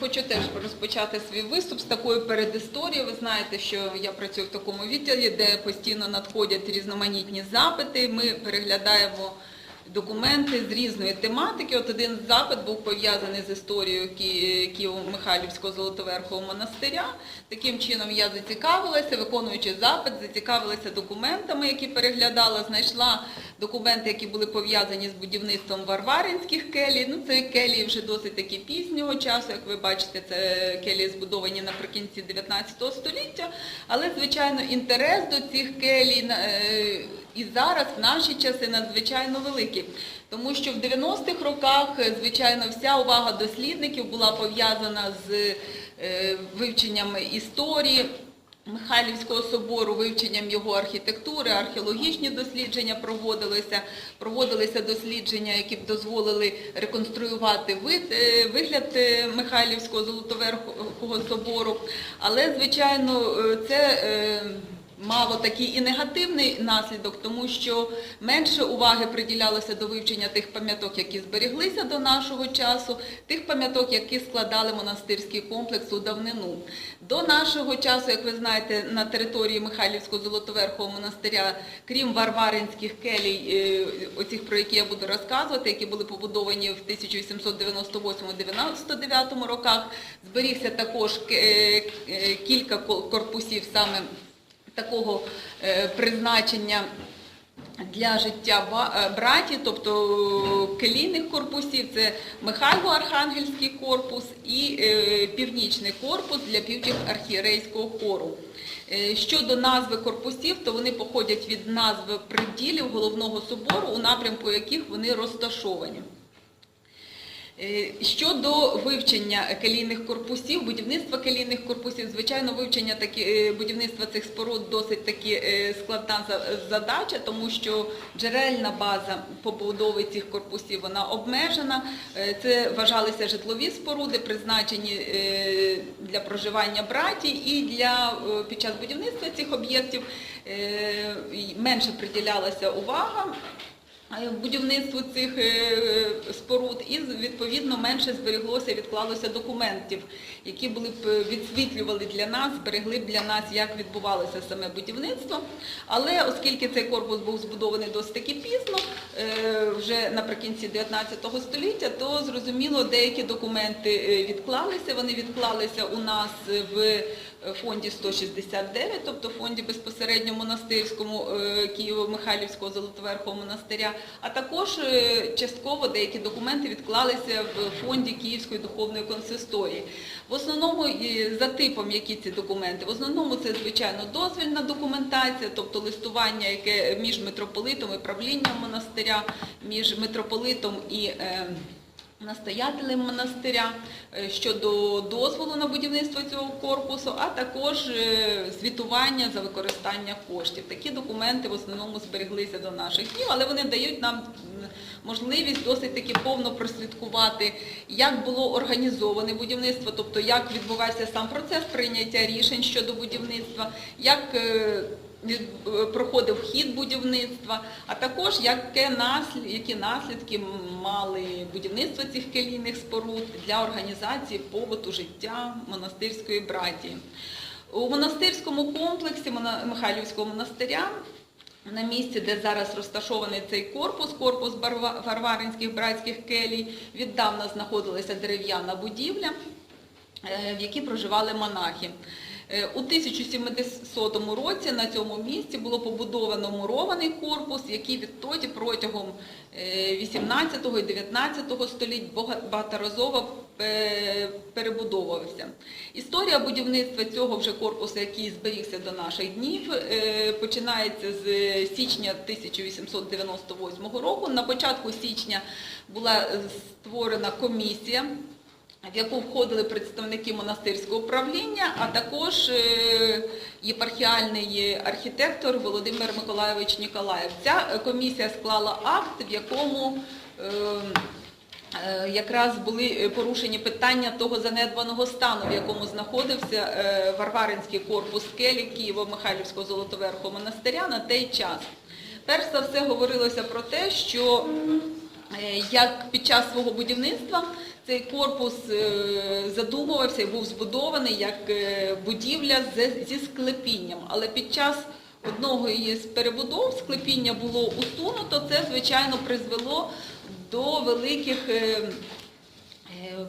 Хочу теж розпочати свій виступ з такої передісторії. Ви знаєте, що я працюю в такому відділі, де постійно надходять різноманітні запити. Ми переглядаємо документи з різної тематики. От один запит був пов'язаний з історією Ки- Києво-Михайлівського Золотоверхового монастиря. Таким чином я зацікавилася, виконуючи запит, зацікавилася документами, які переглядала, знайшла документи, які були пов'язані з будівництвом Варваринських келій. Ну, це келії вже досить таки пізнього часу. Як ви бачите, це келії збудовані наприкінці 19 століття. Але, звичайно, інтерес до цих келій е, і зараз, в наші часи, надзвичайно великий. Тому що в 90-х роках, звичайно, вся увага дослідників була пов'язана з е, вивченням історії. Михайлівського собору, вивченням його архітектури, археологічні дослідження проводилися, проводилися дослідження, які б дозволили реконструювати е, вигляд е, Михайлівського Золотоверхового собору. Але, звичайно, е, це мало такий і негативний наслідок, тому що менше уваги приділялося до вивчення тих пам'яток, які зберіглися до нашого часу, тих пам'яток, які складали монастирський комплекс у давнину. До нашого часу, як ви знаєте, на території Михайлівського Золотоверхового монастиря, крім Варваринських келій, е, оцих, про які я буду розказувати, які були побудовані в 1898-99 роках, зберігся також е, е, кілька корпусів саме такого е, призначення для життя е, тобто келійних корпусів, це Михайло-Архангельський корпус і е, північний корпус для півдів-архієрейського хору. Е, Щодо назви корпусів, то вони походять від назви приділів головного собору, у напрямку яких вони розташовані. Е, Щодо вивчення келійних корпусів, будівництва келійних корпусів, звичайно, вивчення такі, е, будівництва цих споруд досить таки е, складна задача, тому що джерельна база побудови цих корпусів вона обмежена. Це вважалися житлові споруди, призначені для проживання браті, і для під час будівництва цих об'єктів менше приділялася увага будівництву цих е, споруд і відповідно менше збереглося, відклалося документів, які були б е, відсвітлювали для нас, зберегли б для нас, як відбувалося саме будівництво. Але оскільки цей корпус був збудований досить таки пізно, е, вже наприкінці 19 століття, то зрозуміло, деякі документи е, відклалися. Вони відклалися у нас в фонді 169, тобто фонді безпосередньо монастирському е, Києво-Михайлівського Золотоверхового монастиря, а також е, частково деякі документи відклалися в фонді Київської духовної консисторії. В основному за типом, які ці документи, в основному це звичайно дозвільна документація, тобто листування, яке між митрополитом і правлінням монастиря, між митрополитом і е, настоятелем монастиря е, щодо дозволу на будівництво цього корпусу, а також е, звітування за використання коштів. Такі документи в основному збереглися до наших днів, але вони дають нам можливість досить таки повно прослідкувати, як було організоване будівництво, тобто як відбувався сам процес прийняття рішень щодо будівництва, як е, проходив хід будівництва, а також які наслідки мали будівництво цих келійних споруд для організації побуту життя монастирської братії. У монастирському комплексі Михайлівського монастиря на місці, де зараз розташований цей корпус, корпус Варваринських братських келій, віддавна знаходилася дерев'яна будівля, е, в якій проживали монахи. Е, У 1700 році на цьому місці було побудовано мурований корпус, який відтоді протягом е, 18 і 19 століть багаторазово е, перебудовувався. Історія будівництва цього вже корпусу, який зберігся до наших днів, е, починається з січня 1898 року. На початку січня була е, створена комісія в яку входили представники монастирського управління, а також е, єпархіальний архітектор Володимир Миколайович Ніколаєв. Ця комісія склала акт, в якому е, е, якраз були порушені питання того занедбаного стану, в якому знаходився Варваринський корпус келі Києво-Михайлівського Золотоверхового монастиря на той час. Перш за все говорилося про те, що Як під час свого будівництва цей корпус е, задумувався і був збудований як е, будівля зі склепінням. Але під час одного із перебудов склепіння було усунуто, це, звичайно, призвело до великих е,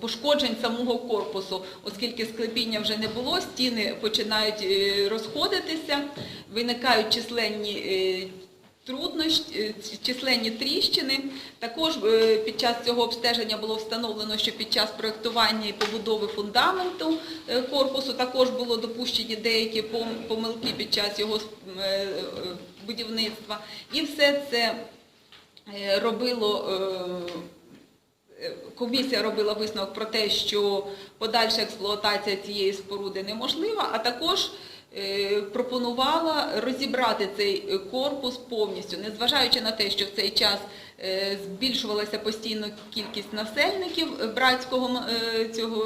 пошкоджень самого корпусу, оскільки склепіння вже не було, стіни починають розходитися, виникають численні труднощі, е, численні тріщини. Також е, під час цього обстеження було встановлено, що під час проєктування і побудови фундаменту е, корпусу також було допущені деякі помилки під час його будівництва. І все це робило. Комісія робила висновок про те, що подальша експлуатація цієї споруди неможлива, а також пропонувала розібрати цей е, корпус повністю, незважаючи на те, що в цей час е, збільшувалася постійно кількість насельників братського е, цього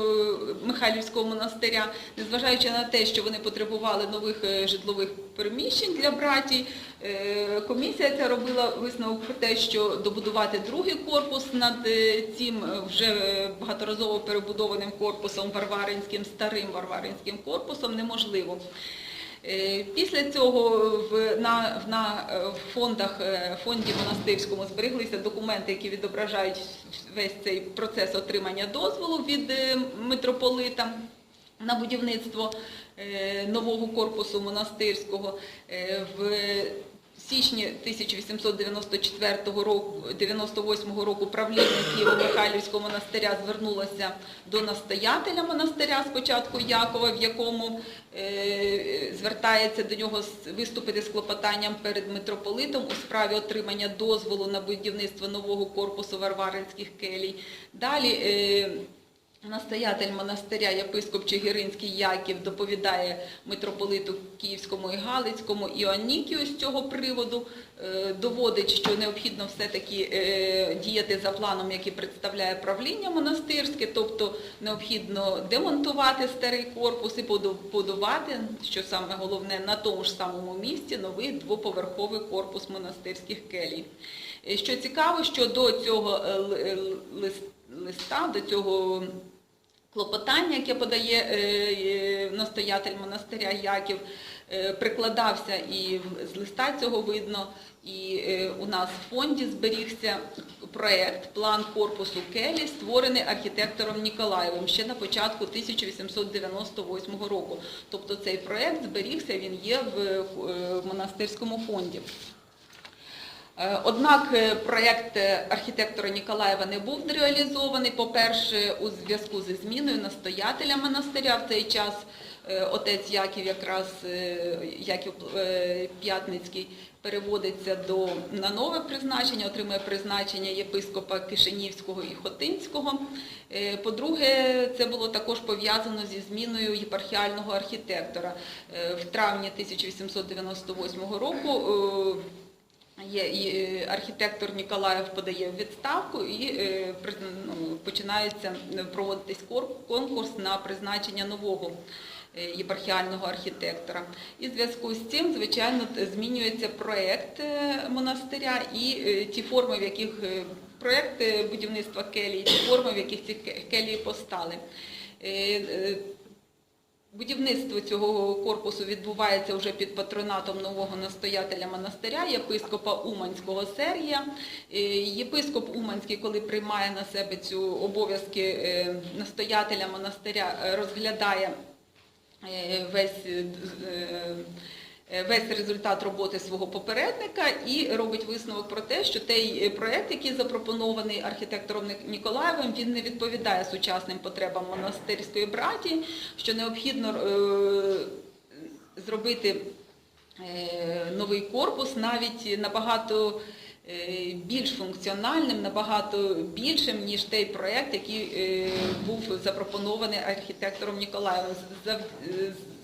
Михайлівського монастиря, незважаючи на те, що вони потребували нових е, житлових приміщень для братій, е, комісія ця робила висновок про те, що добудувати другий корпус над е, цим е, вже е, багаторазово перебудованим корпусом Варваринським, старим Варваринським корпусом неможливо. Е, Після цього в, на, на е, фондах, е, фонді монастирському збереглися документи, які відображають весь цей процес отримання дозволу від митрополита на будівництво нового корпусу монастирського. В січні 1894 року, 98 року правління Києво-Михайлівського монастиря звернулося до настоятеля монастиря спочатку Якова, в якому е, звертається до нього виступити з клопотанням перед митрополитом у справі отримання дозволу на будівництво нового корпусу Варваринських келій. Далі е, Настоятель монастиря єпископ Чигиринський Яків доповідає митрополиту Київському і Галицькому Іоаннікію з цього приводу, е, доводить, що необхідно все-таки е, діяти за планом, який представляє правління монастирське, тобто необхідно демонтувати старий корпус і поду- будувати, що саме головне, на тому ж самому місці новий двоповерховий корпус монастирських келій. Е, Що цікаво, що до цього е, л- е, лис- листа, до цього клопотання, яке подає е, е, настоятель монастиря Яків, е, прикладався і з листа цього видно, і у нас в фонді зберігся проект, план корпусу Келі, створений архітектором Ніколаєвим ще на початку 1898 року. Тобто цей проект зберігся, він є в монастирському фонді. Е, Однак е, проєкт е, архітектора Ніколаєва не був реалізований. По-перше, у зв'язку зі зміною настоятеля монастиря в цей час отець Яків, якраз Яків П'ятницький, переводиться до, на нове призначення, отримує призначення єпископа Кишинівського і Хотинського. По-друге, це було також пов'язано зі зміною єпархіального архітектора. В травні 1898 року Є і е, архітектор Ніколаєв подає відставку і е, ну, починається е, проводитись конкурс на призначення нового єпархіального архітектора. І в зв'язку з цим, звичайно, змінюється проєкт монастиря і ті форми, в яких проєкт будівництва келії, ті форми, в яких ці келії постали. Будівництво цього корпусу відбувається вже під патронатом нового настоятеля монастиря, єпископа Уманського Сергія. Е, Єпископ Уманський, коли приймає на себе цю обов'язки е, настоятеля монастиря, е, розглядає весь, весь результат роботи свого попередника і робить висновок про те, що той проєкт, який запропонований архітектором Ніколаєвим, він не відповідає сучасним потребам монастирської братії, що необхідно е, зробити е, новий корпус навіть набагато е, більш функціональним, набагато більшим, ніж той проєкт, який е, був запропонований архітектором Ніколаєвим.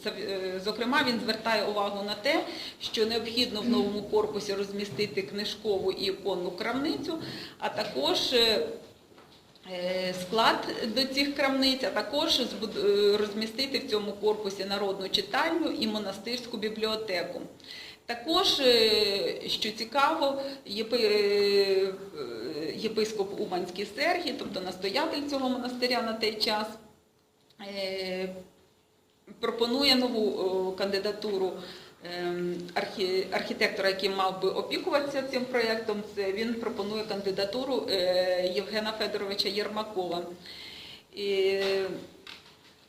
Е, Зокрема, він звертає увагу на те, що необхідно в новому корпусі розмістити книжкову і іконну крамницю, а також е, е, склад до цих крамниць, а також розмістити в цьому корпусі народну читальню і монастирську бібліотеку. Також, що цікаво, єпископ Уманський Сергій, тобто настоятель цього монастиря на той час, пропонує нову кандидатуру ем, архітектора, який мав би опікуватися цим проєктом. Він пропонує кандидатуру е, Євгена Федоровича Єрмакова. І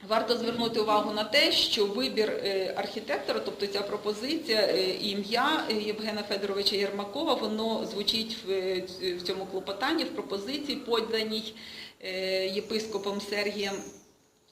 Варто звернути увагу на те, що вибір е, архітектора, тобто ця пропозиція, е, ім'я Євгена Федоровича Єрмакова, воно звучить в, цьому клопотанні, в пропозиції, поданій єпископом Сергієм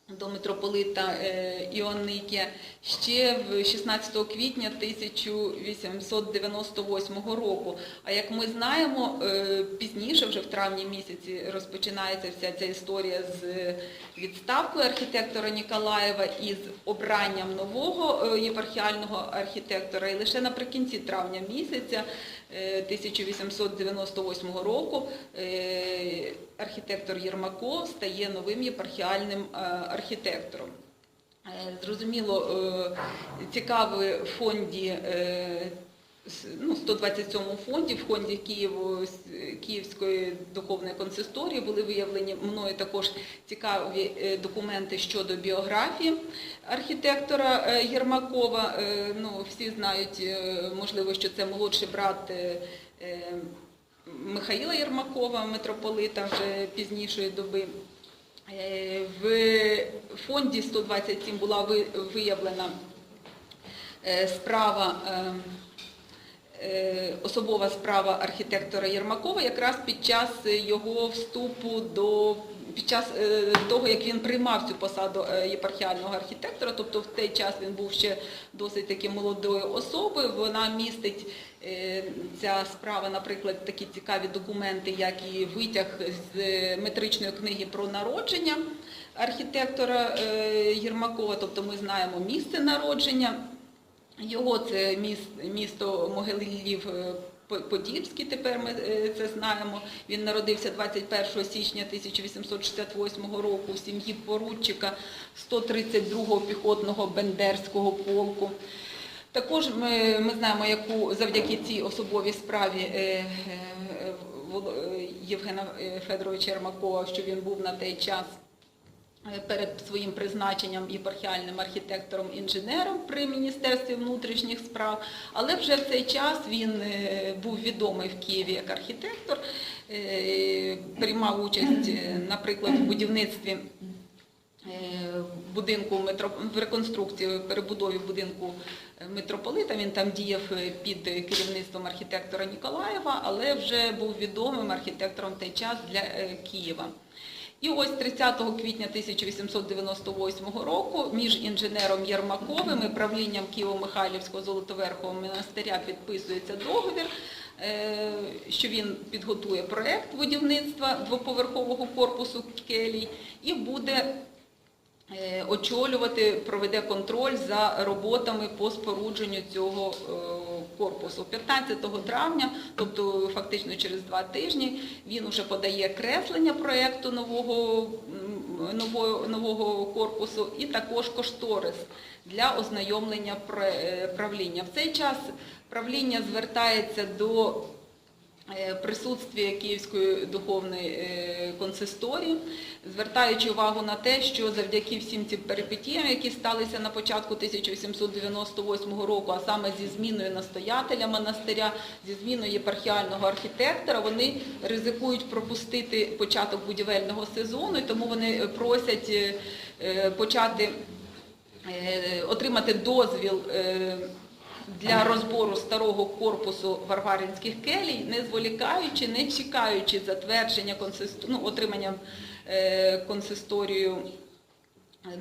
до митрополита е, Іоникія ще 16 квітня 1898 року. А як ми знаємо, е, пізніше, вже в травні місяці, розпочинається вся ця історія з відставкою архітектора Ніколаєва і з обранням нового е, єпархіального архітектора. І лише наприкінці травня місяця е, 1898 року е, архітектор Єрмаков стає новим єпархіальним е, архітектором. Е, Зрозуміло, цікаві фонді, ну, 127 фонді, в фонді Києво, Київської духовної консисторії були виявлені мною також цікаві е, документи щодо біографії архітектора е, Єрмакова. Е, Ну, всі знають, можливо, що це молодший брат Михаїла Єрмакова, митрополита вже пізнішої доби. В фонді 127 була виявлена справа, е, е, особова справа архітектора Єрмакова якраз під час його вступу до під час е, того, як він приймав цю посаду е, єпархіального архітектора, тобто в той час він був ще досить таки молодою особою. Вона містить е, ця справа, наприклад, такі цікаві документи, як і витяг з е, метричної книги про народження архітектора е, Єрмакова, тобто ми знаємо місце народження. Його це місто Могилів е, По- Подільський, тепер ми е, це знаємо. Він народився 21 січня 1868 року в сім'ї поручика 132-го піхотного Бендерського полку. Також ми, ми знаємо, яку завдяки цій особовій справі е, Євгена Федоровича Ермакова, що він був на той час перед своїм призначенням єпархіальним архітектором-інженером при Міністерстві внутрішніх справ, але вже в цей час він е, був відомий в Києві як архітектор, е, приймав участь, е, наприклад, в будівництві е, будинку в реконструкції перебудові будинку е, митрополита. Він там діяв е, під керівництвом архітектора Ніколаєва, але вже був відомим архітектором в той час для е, Києва. І ось 30 квітня 1898 року між інженером Єрмаковим і правлінням Києво-Михайлівського Золотоверхового монастиря підписується договір, е, що він підготує проект будівництва двоповерхового корпусу келій і буде е, очолювати, проведе контроль за роботами по спорудженню цього е, корпусу. 15 травня, тобто фактично через два тижні, він уже подає креслення проєкту нового, нового, нового корпусу і також кошторис для ознайомлення е, правління. В цей час правління звертається до е, присутствія Київської духовної е, консисторії, звертаючи увагу на те, що завдяки всім цим перипетіям, які сталися на початку 1898 року, а саме зі зміною настоятеля монастиря, зі зміною єпархіального архітектора, вони ризикують пропустити початок будівельного сезону, і тому вони просять е, почати отримати дозвіл для розбору старого корпусу варваринських келій, не зволікаючи, не чекаючи затвердження ну, отримання е, консисторією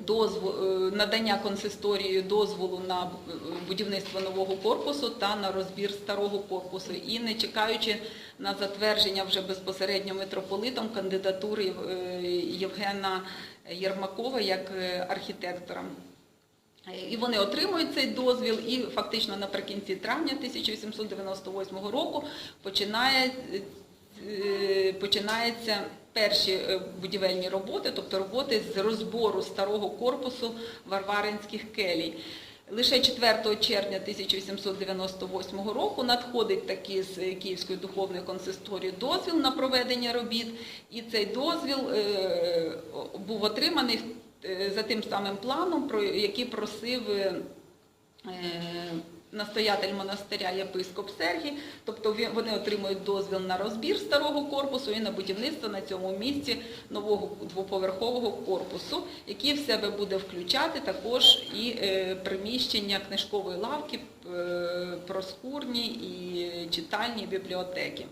дозву, е, надання консисторією дозволу на е, будівництво нового корпусу та на розбір старого корпусу і не чекаючи на затвердження вже безпосередньо митрополитом кандидатури е, Євгена Єрмакова як е, архітектора. Е, І вони отримують цей дозвіл, і фактично наприкінці травня 1898 року починає, е, починаються перші е, будівельні роботи, тобто роботи з розбору старого корпусу варваринських келій. Лише 4 червня 1898 року надходить таки з Київської духовної консисторії дозвіл на проведення робіт, і цей дозвіл був отриманий за тим самим планом, про який просив е, настоятель монастиря єпископ Сергій, тобто вони отримують дозвіл на розбір старого корпусу і на будівництво на цьому місці нового двоповерхового корпусу, який в себе буде включати також і е, приміщення книжкової лавки, е, проскурні і читальні бібліотеки.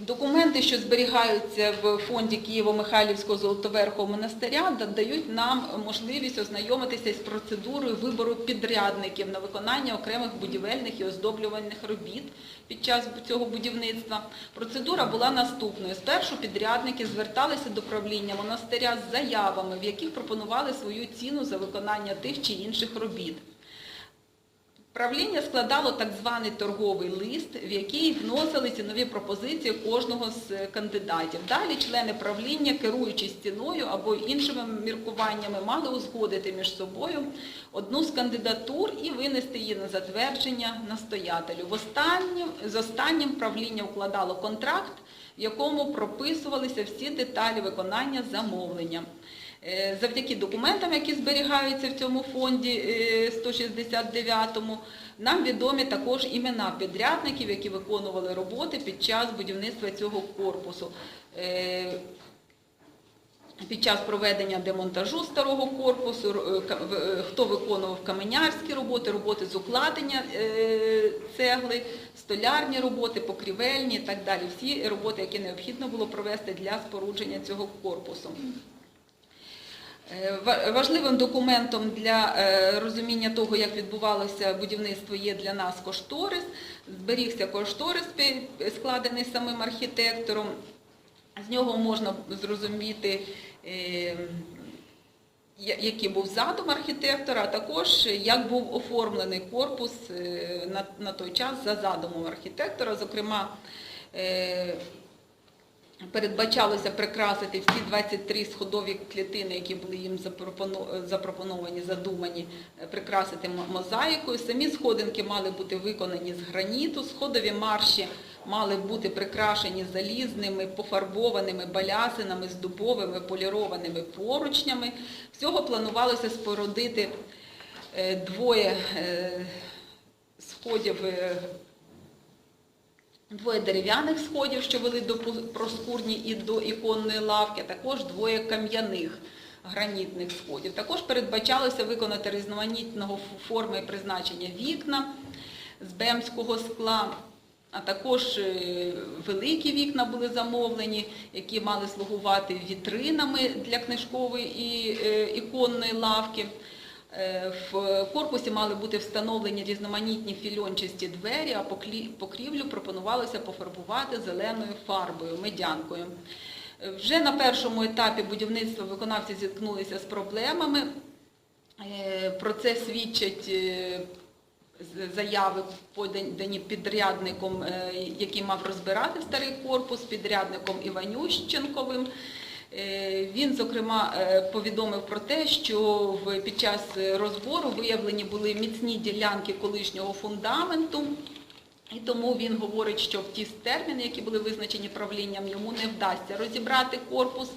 Документи, що зберігаються в фонді Києво-Михайлівського Золотоверхового монастиря, дають нам можливість ознайомитися з процедурою вибору підрядників на виконання окремих будівельних і оздоблювальних робіт під час цього будівництва. Процедура була наступною. Спершу підрядники зверталися до правління монастиря з заявами, в яких пропонували свою ціну за виконання тих чи інших робіт. Правління складало так званий торговий лист, в який вносили цінові пропозиції кожного з кандидатів. Далі члени правління, керуючись ціною або іншими міркуваннями, мали узгодити між собою одну з кандидатур і винести її на затвердження настоятелю. В останнім, з останнім правління укладало контракт, в якому прописувалися всі деталі виконання замовлення. Е, Завдяки документам, які зберігаються в цьому фонді е, 169-му, нам відомі також імена підрядників, які виконували роботи під час будівництва цього корпусу. Е, Під час проведення демонтажу старого корпусу, е, е, хто виконував каменярські роботи, роботи з укладення е, цегли, столярні роботи, покрівельні і так далі. Всі роботи, які необхідно було провести для спорудження цього корпусу. Е, ва- Важливим документом для е, розуміння того, як відбувалося будівництво, є для нас кошторис. Зберігся кошторис, складений самим архітектором. З нього можна зрозуміти, е, який був задум архітектора, а також як був оформлений корпус на, той час за задумом архітектора. Зокрема, передбачалося прикрасити всі 23 сходові клітини, які були їм запропоновані, задумані, е, прикрасити мозаїкою. Самі сходинки мали бути виконані з граніту, сходові марші мали бути прикрашені залізними, пофарбованими балясинами з дубовими полірованими поручнями. Всього планувалося спорудити е, двоє е, сходів Двоє дерев'яних сходів, що вели до проскурні і до іконної лавки, також двоє кам'яних гранітних сходів. Також передбачалося виконати різноманітного форми призначення вікна з бемського скла, а також е, великі вікна були замовлені, які мали слугувати вітринами для книжкової і е, іконної лавки. Е, В корпусі мали бути встановлені різноманітні фільончасті двері, а покрівлю пропонувалося пофарбувати зеленою фарбою, медянкою. Вже на першому етапі будівництва виконавці зіткнулися з проблемами. Е, Про це свідчать е, заяви, подані підрядником, який мав розбирати старий корпус, підрядником Іванющенковим. Е, Він, зокрема, е, повідомив про те, що під час розбору виявлені були міцні ділянки колишнього фундаменту, і тому він говорить, що в ті терміни, які були визначені правлінням, йому не вдасться розібрати корпус.